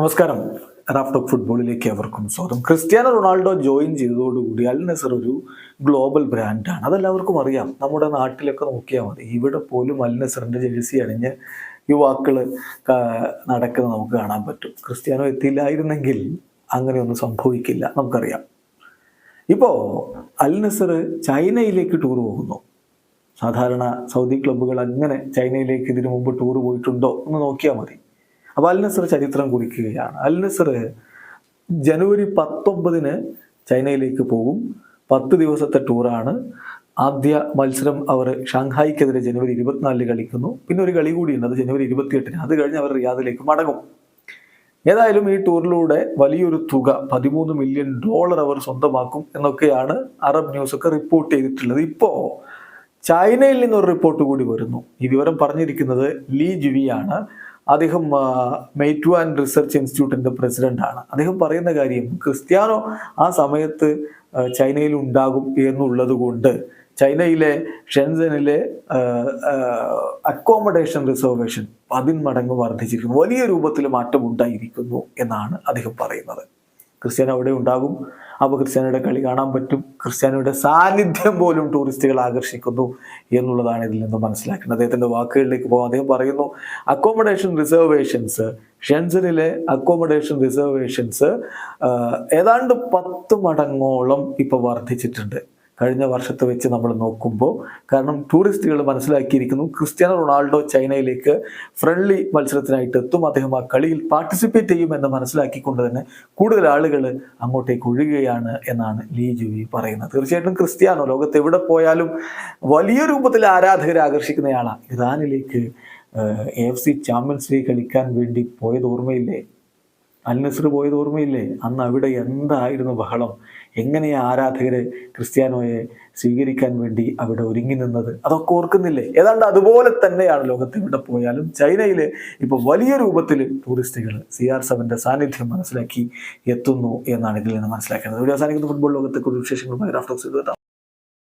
നമസ്കാരം. റാഫ്റ്റോക്ക് ഫുട്ബോളിലേക്ക് അവർക്കും സ്വാഗതം. ക്രിസ്ത്യാനോ റൊണാൾഡോ ജോയിൻ ചെയ്തതോടുകൂടി അൽ നസർ ഒരു ഗ്ലോബൽ ബ്രാൻഡാണ്. അതെല്ലാവർക്കും അറിയാം. നമ്മുടെ നാട്ടിലൊക്കെ നോക്കിയാൽ മതി. ഇവിടെ പോലും അൽ നസറിന്റെ ജേഴ്സി അണിഞ്ഞ് യുവാക്കൾ നടക്കുന്നത് നമുക്ക് കാണാൻ പറ്റും. ക്രിസ്ത്യാനോ എത്തിയില്ലായിരുന്നെങ്കിൽ അങ്ങനെയൊന്നും സംഭവിക്കില്ല. നമുക്കറിയാം. ഇപ്പോൾ അൽ നസർ ചൈനയിലേക്ക് ടൂർ പോകുന്നു. സാധാരണ സൗദി ക്ലബ്ബുകൾ അങ്ങനെ ചൈനയിലേക്ക് ഇതിനു മുമ്പ് ടൂർ പോയിട്ടുണ്ടോ എന്ന് നോക്കിയാൽ മതി. അപ്പോൾ അൽ നസർ ചരിത്രം കുറിക്കുകയാണ്. അൽ നസർ ജനുവരി പത്തൊമ്പതിന് ചൈനയിലേക്ക് പോകും. പത്ത് ദിവസത്തെ ടൂറാണ് ആദ്യ മത്സരം അവർ ഷാങ്ഹായിക്കെതിരെ ജനുവരി ഇരുപത്തിനാലിന് കളിക്കുന്നു. പിന്നെ ഒരു കളി കൂടിയുണ്ട് അത് ജനുവരി ഇരുപത്തിയെട്ടിന്. അത് കഴിഞ്ഞ് അവർ റിയാദിലേക്ക് മടങ്ങും. ഏതായാലും ഈ ടൂറിലൂടെ വലിയൊരു തുക പതിമൂന്ന് മില്യൺ ഡോളർ അവർ സ്വന്തമാക്കും എന്നൊക്കെയാണ് അറബ് ന്യൂസ് ഒക്കെ റിപ്പോർട്ട് ചെയ്തിട്ടുള്ളത്. ഇപ്പോൾ ചൈനയിൽ നിന്നൊരു റിപ്പോർട്ട് കൂടി വരുന്നു. ഈ വിവരം പറഞ്ഞിരിക്കുന്നത് ലീ ജുവിയാണ്. അദ്ദേഹം മെയ്റ്റു ആൻഡ് റിസർച്ച് ഇൻസ്റ്റിറ്റ്യൂട്ടിന്റെ പ്രസിഡന്റാണ് അദ്ദേഹം പറയുന്ന കാര്യം ക്രിസ്ത്യാനോ ആ സമയത്ത് ചൈനയിൽ ഉണ്ടാകും എന്നുള്ളത് കൊണ്ട് ചൈനയിലെ ഷെൻസനിലെ അക്കോമഡേഷൻ റിസർവേഷൻ പതിന്മടങ്ങ് വർദ്ധിച്ചിരിക്കുന്നു. വലിയ രൂപത്തിൽ മാറ്റമുണ്ടായിരിക്കുന്നു എന്നാണ് അദ്ദേഹം പറയുന്നത്. ക്രിസ്ത്യാനോ അവിടെ ഉണ്ടാകും. അപ്പോൾ ക്രിസ്ത്യാനോയുടെ കളി കാണാൻ പറ്റും. ക്രിസ്ത്യാനോയുടെ സാന്നിധ്യം പോലും ടൂറിസ്റ്റുകൾ ആകർഷിക്കുന്നു എന്നുള്ളതാണ് ഇതിൽ നിന്ന് മനസ്സിലാക്കുന്നത് അദ്ദേഹത്തിന്റെ വാക്കുകളിലേക്ക് പോകാൻ അദ്ദേഹം പറയുന്നു അക്കോമഡേഷൻ റിസർവേഷൻസ് ഷെൻസനിലെ അക്കോമഡേഷൻ റിസർവേഷൻസ് ഏതാണ്ട് പത്ത് മടങ്ങോളം ഇപ്പോൾ വർദ്ധിച്ചിട്ടുണ്ട്. കഴിഞ്ഞ വർഷത്തെ വെച്ച് നമ്മൾ നോക്കുമ്പോൾ കാരണം ടൂറിസ്റ്റുകൾ മനസ്സിലാക്കിയിരിക്കുന്നു ക്രിസ്ത്യാനോ റൊണാൾഡോ ചൈനയിലേക്ക് ഫ്രണ്ട്ലി മത്സരത്തിനായിട്ട് എത്തും. അദ്ദേഹം ആ കളിയിൽ പാർട്ടിസിപ്പേറ്റ് ചെയ്യുമെന്ന് മനസ്സിലാക്കിക്കൊണ്ട് തന്നെ കൂടുതൽ ആളുകൾ അങ്ങോട്ടേക്ക് ഒഴുകുകയാണ് എന്നാണ് ലീ ജുവി പറയുന്നത്. തീർച്ചയായിട്ടും ക്രിസ്ത്യാനോ ലോകത്ത് എവിടെ പോയാലും വലിയ രൂപത്തിൽ ആരാധകരെ ആകർഷിക്കുന്നയാളാണ് ഇറാനിലേക്ക് എഫ് സി ചാമ്പ്യൻസ് ലീഗ് കളിക്കാൻ വേണ്ടി പോയത് ഓർമ്മയില്ലേ? അൽ നസർ പോയത് ഓർമ്മയില്ലേ? അന്ന് അവിടെ എന്തായിരുന്നു ബഹളം? എങ്ങനെയാ ആരാധകര് ക്രിസ്ത്യാനോയെ സ്വീകരിക്കാൻ വേണ്ടി അവിടെ ഒരുങ്ങി നിന്നത്? അതൊക്കെ ഓർക്കുന്നില്ലേ? ഏതാണ്ട് അതുപോലെ തന്നെയാണ് ലോകത്ത് എവിടെ പോയാലും ചൈനയിൽ ഇപ്പോൾ വലിയ രൂപത്തിൽ ടൂറിസ്റ്റുകൾ സി ആർ സെവന്റെ സാന്നിധ്യം മനസ്സിലാക്കി എത്തുന്നു എന്നാണ് ഇതിൽ നിന്ന് മനസ്സിലാക്കുന്നത്. ഇവിടെ അവസാനിക്കുന്ന. ഫുട്ബോൾ ലോകത്തെ കുറിച്ച് എഴുതാം